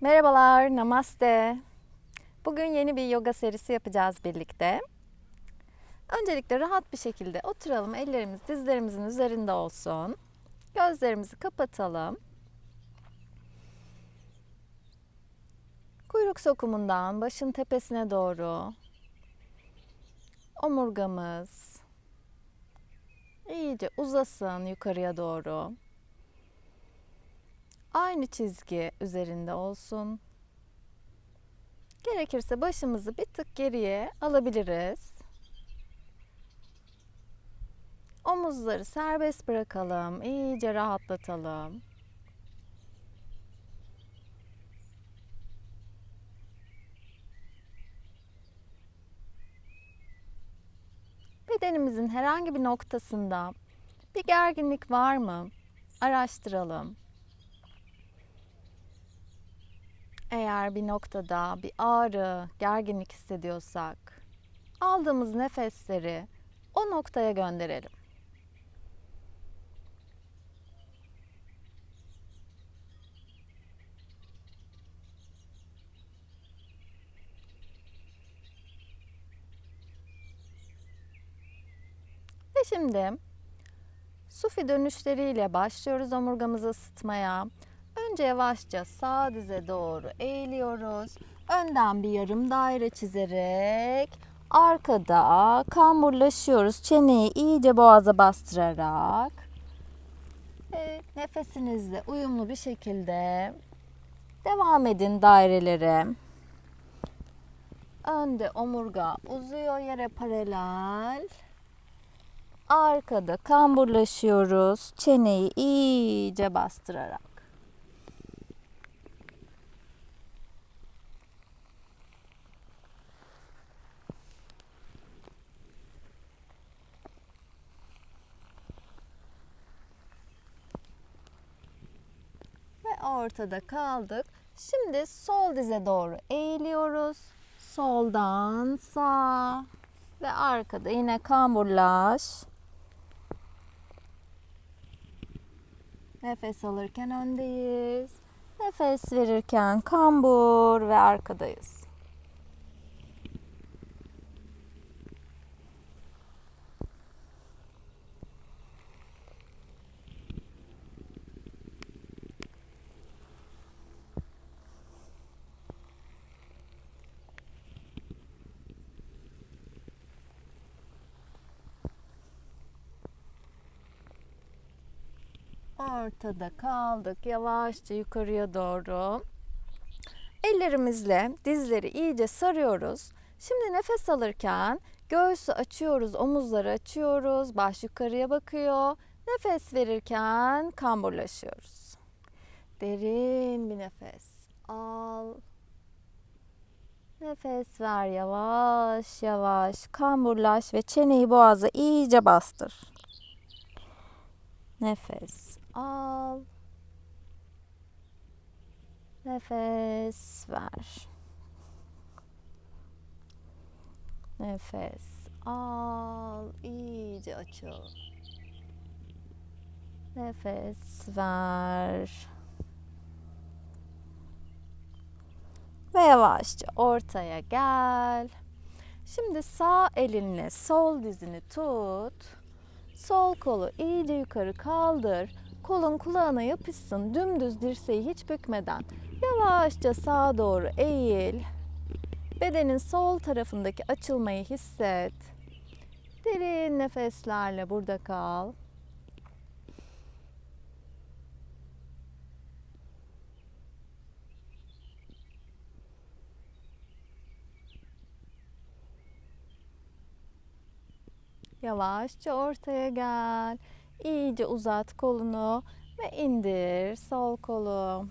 Merhabalar, namaste. Bugün yeni bir yoga serisi yapacağız birlikte. Öncelikle rahat bir şekilde oturalım. Ellerimiz dizlerimizin üzerinde olsun. Gözlerimizi kapatalım. Kuyruk sokumundan başın tepesine doğru omurgamız iyice uzasın yukarıya doğru. Aynı çizgi üzerinde olsun. Gerekirse başımızı bir tık geriye alabiliriz. Omuzları serbest bırakalım, iyice rahatlatalım. Bedenimizin herhangi bir noktasında bir gerginlik var mı? Araştıralım. Eğer bir noktada bir ağrı, gerginlik hissediyorsak aldığımız nefesleri o noktaya gönderelim. Ve şimdi sufi dönüşleriyle başlıyoruz omurgamızı ısıtmaya. Önce yavaşça sağ dize doğru eğiliyoruz. Önden bir yarım daire çizerek arkada kamburlaşıyoruz. Çeneyi iyice boğaza bastırarak ve nefesinizle uyumlu bir şekilde devam edin dairelere. Önde omurga uzuyor yere paralel. Arkada kamburlaşıyoruz. Çeneyi iyice bastırarak. Ve ortada kaldık. Şimdi sol dize doğru eğiliyoruz. Soldan sağ ve arkada yine kamburlaş. Nefes alırken öndeyiz. Nefes verirken kambur ve arkadayız. Ortada kaldık. Yavaşça yukarıya doğru. Ellerimizle dizleri iyice sarıyoruz. Şimdi nefes alırken göğsü açıyoruz, omuzları açıyoruz, baş yukarıya bakıyor. Nefes verirken kamburlaşıyoruz. Derin bir nefes al. Nefes ver yavaş yavaş. Kamburlaş ve çeneyi boğaza iyice bastır. Nefes al. Nefes ver. Nefes al. iyice açıl. Nefes ver. Ve yavaşça ortaya gel. Şimdi sağ elinle sol dizini tut. Sol kolu iyice yukarı kaldır. Kolun kulağına yapışsın. Dümdüz dirseği hiç bükmeden. Yavaşça sağa doğru eğil. Bedenin sol tarafındaki açılmayı hisset. Derin nefeslerle burada kal. Yavaşça ortaya gel. İyice uzat kolunu ve indir sol kolu.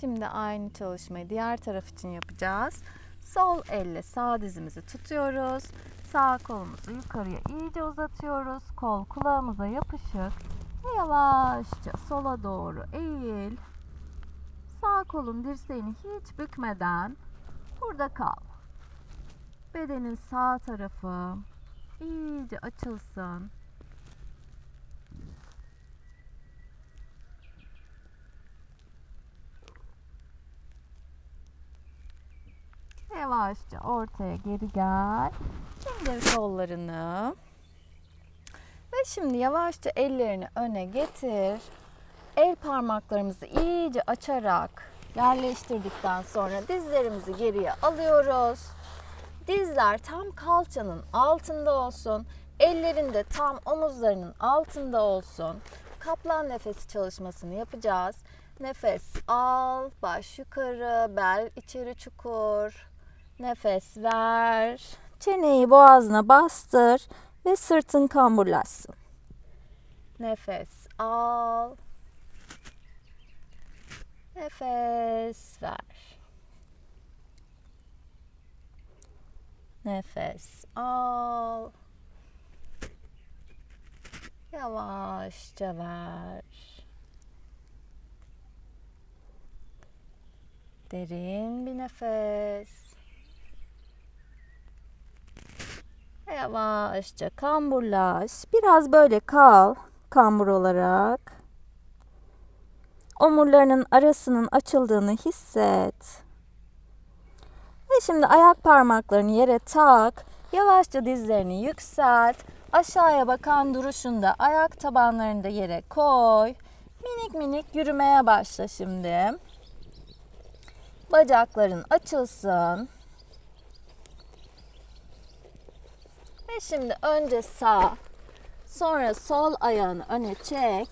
Şimdi aynı çalışmayı diğer taraf için yapacağız. Sol elle sağ dizimizi tutuyoruz. Sağ kolumuzu yukarıya iyice uzatıyoruz. Kol kulağımıza yapışık. Ve yavaşça sola doğru eğil. Sağ kolun dirseğini hiç bükmeden burada kal. Bedenin sağ tarafı iyice açılsın. Yavaşça ortaya geri gel. İndir kollarını. Ve şimdi yavaşça ellerini öne getir. El parmaklarımızı iyice açarak yerleştirdikten sonra dizlerimizi geriye alıyoruz. Dizler tam kalçanın altında olsun. Ellerin de tam omuzlarının altında olsun. Kaplan nefesi çalışmasını yapacağız. Nefes al, baş yukarı, bel içeri çukur. Nefes ver. Çeneyi boğazına bastır ve sırtın kamburlaşsın. Nefes al. Nefes ver. Nefes al. Yavaşça ver. Derin bir nefes. Yavaşça kamburlaş. Biraz böyle kal kambur olarak. Omurlarının arasının açıldığını hisset. Ve şimdi ayak parmaklarını yere tak. Yavaşça dizlerini yükselt. Aşağıya bakan duruşunda ayak tabanlarını da yere koy. Minik minik yürümeye başla şimdi. Bacakların açılsın. Ve şimdi önce sağ, sonra sol ayağını öne çek.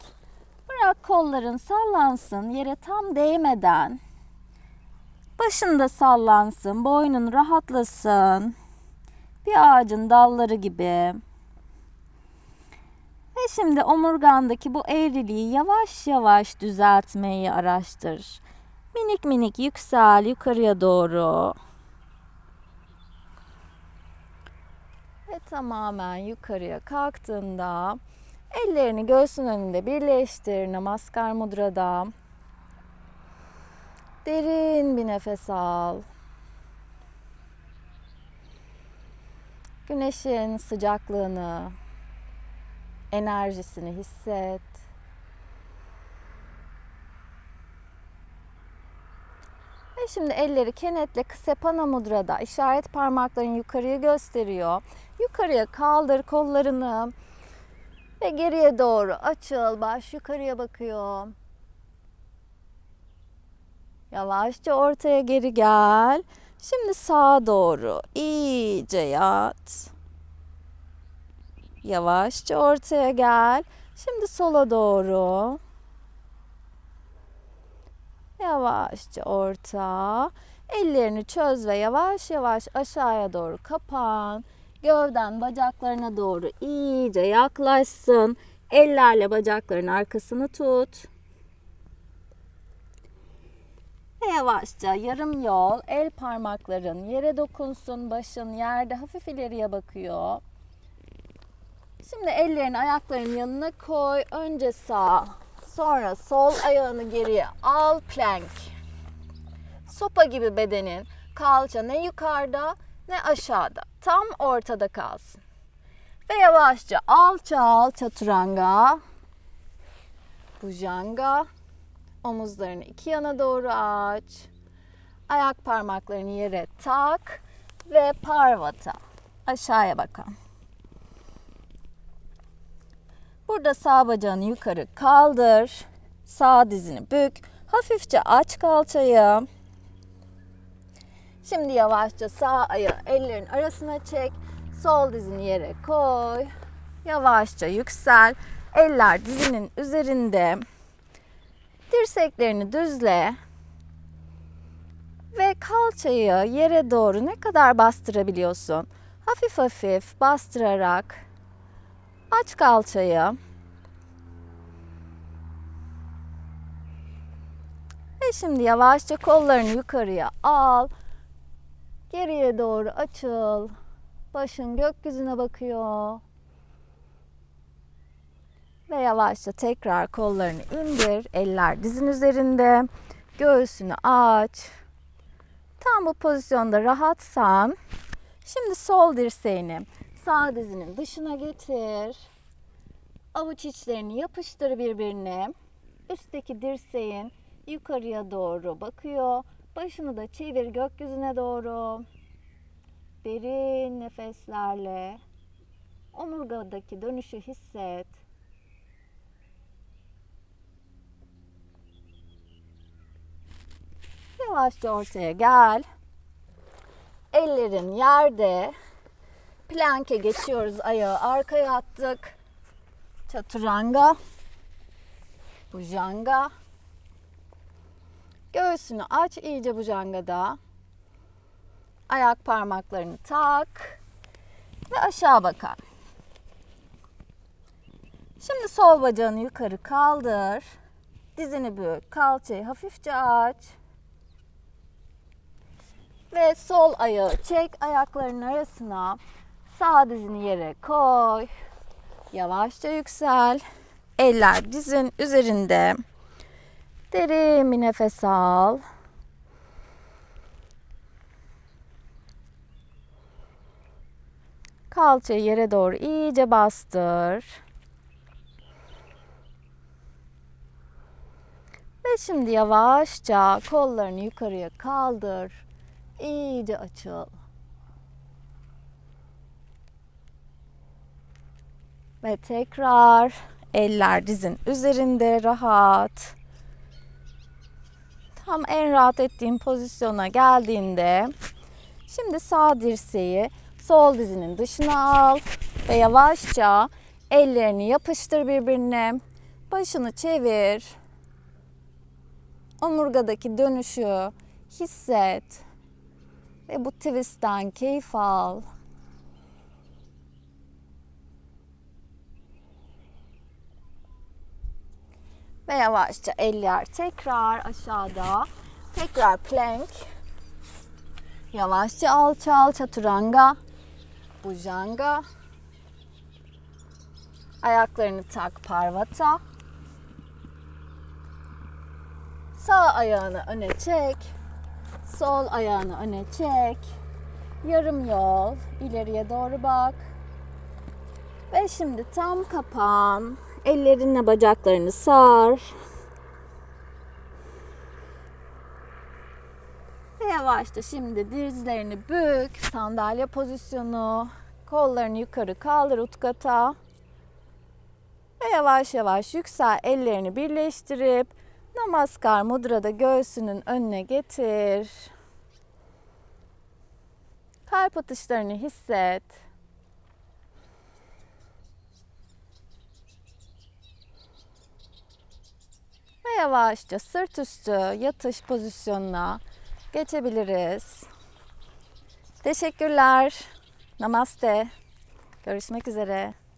Bırak kolların sallansın yere tam değmeden. Başın da sallansın, boynun rahatlasın. Bir ağacın dalları gibi. Ve şimdi omurgandaki bu eğriliği yavaş yavaş düzeltmeyi araştır. Minik minik yüksel yukarıya doğru. Tamamen yukarıya kalktığında ellerini göğsün önünde birleştir Namaskar Mudra'da. Derin bir nefes al. Güneşin sıcaklığını, enerjisini hisset. Şimdi elleri kenetle Ksepana Mudra'da işaret parmakların yukarıya gösteriyor. Yukarıya kaldır kollarını ve geriye doğru açıl. Baş yukarıya bakıyor. Yavaşça ortaya geri gel. Şimdi sağa doğru iyice yat. Yavaşça ortaya gel. Şimdi sola doğru. Yavaşça orta. Ellerini çöz ve yavaş yavaş aşağıya doğru kapan. Gövden bacaklarına doğru iyice yaklaşsın. Ellerle bacakların arkasını tut. Yavaşça yarım yol el parmakların yere dokunsun. Başın yerde hafif ileriye bakıyor. Şimdi ellerini ayakların yanına koy. Önce sağ, sonra sol ayağını geriye al plank. Sopa gibi bedenin kalça ne yukarıda ne aşağıda. Tam ortada kalsın. Ve yavaşça alça al çaturanga. Bujanga. Omuzlarını iki yana doğru aç. Ayak parmaklarını yere tak ve parvata. Aşağıya bakan. Burada sağ bacağını yukarı kaldır. Sağ dizini bük. Hafifçe aç kalçayı. Şimdi yavaşça sağ ayağı ellerin arasına çek. Sol dizini yere koy. Yavaşça yüksel. Eller dizinin üzerinde. Dirseklerini düzle. Ve kalçayı yere doğru ne kadar bastırabiliyorsun? Hafif hafif bastırarak aç kalçayı. Ve şimdi yavaşça kollarını yukarıya al. Geriye doğru açıl. Başın gökyüzüne bakıyor. Ve yavaşça tekrar kollarını indir. Eller dizin üzerinde. Göğsünü aç. Tam bu pozisyonda rahatsan şimdi sol dirseğini sağ dizinin dışına getir. Avuç içlerini yapıştır birbirine. Üstteki dirseğin yukarıya doğru bakıyor. Başını da çevir gökyüzüne doğru. Derin nefeslerle omurgadaki dönüşü hisset. Yavaşça ortaya gel. Ellerin yerde. Plank'e geçiyoruz. Ayağı arkaya attık. Chaturanga. Bujanga. Göğsünü aç iyice bujangada. Ayak parmaklarını tak. Ve aşağı bakar. Şimdi sol bacağını yukarı kaldır. Dizini bük. Kalçayı hafifçe aç. Ve sol ayağı çek ayaklarının arasına. Sağ dizini yere koy. Yavaşça yüksel. Eller dizin üzerinde. Derin bir nefes al. Kalçayı yere doğru iyice bastır. Ve şimdi yavaşça kollarını yukarıya kaldır. İyice açıl. Ve tekrar eller dizin üzerinde rahat. Tam en rahat ettiğin pozisyona geldiğinde şimdi sağ dirseği sol dizinin dışına al ve yavaşça ellerini yapıştır birbirine. Başını çevir. Omurgadaki dönüşü hisset. Ve bu twist'ten keyif al. Ve yavaşça eller tekrar aşağıda. Tekrar plank. Yavaşça alçal chaturanga. Bujanga. Ayaklarını tak parvata. Sağ ayağını öne çek. Sol ayağını öne çek. Yarım yol ileriye doğru bak. Ve şimdi tam kapan. Ellerinle bacaklarını sar. Ve yavaşça şimdi dizlerini bük. Sandalye pozisyonu. Kollarını yukarı kaldır utkata. Ve yavaş yavaş yüksel ellerini birleştirip Namaskar mudrada göğsünün önüne getir. Kalp atışlarını hisset. Yavaşça sırt üstü yatış pozisyonuna geçebiliriz. Teşekkürler. Namaste. Görüşmek üzere.